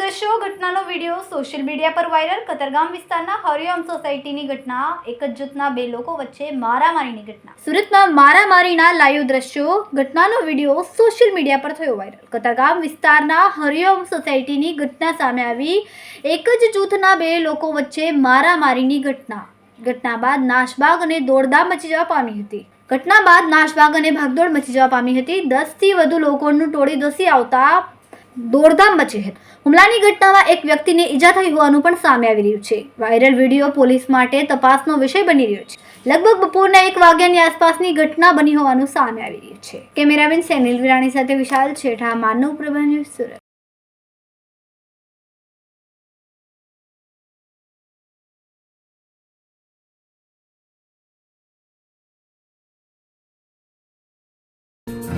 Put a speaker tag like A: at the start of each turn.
A: દ્રશ્યો, ઘટનાનો video, social media પર વાયરલ. કતરગામ વિસ્તારના હરિઓમ સોસાયટીની ઘટના, એક જ જૂથના બે લોકો વચ્ચે મારામારીની ઘટના. સુરતમાં મારામારીના લાઈવ દ્રશ્યો, ઘટનાનો વીડિયો સોશિયલ મીડિયા પર થયો વાયરલ. કતરગામ વિસ્તારના હરિઓમ સોસાયટીની ઘટના સામે આવી એક જ જૂથના બે લોકો વચ્ચે મારામારીની ઘટના. ઘટના બાદ નાશબાગ અને દોડધામ મચી જવા પામી હતી. ઘટના બાદ નાશબાગ અને ભાગદોડ મચી જવા પામી હતી. દસથી વધુ લોકોનું ટોળી ધસી આવતા દોડધામ મચી હતી. હુમલાની ઘટનામાં એક વ્યક્તિને ઈજા થઈ હોવાનું પણ સામે આવી રહ્યું છે. વાયરલ વીડિયો પોલીસ માટે તપાસનો વિષય બની રહ્યો છે. લગભગ બપોરના એક વાગ્યાની આસપાસની ઘટના બની હોવાનું સામે આવી રહ્યું છે. કેમેરામેન સેનિલ વિરાણી સાથે વિશાલ છેઠા, માનવ પ્રભા સુરત.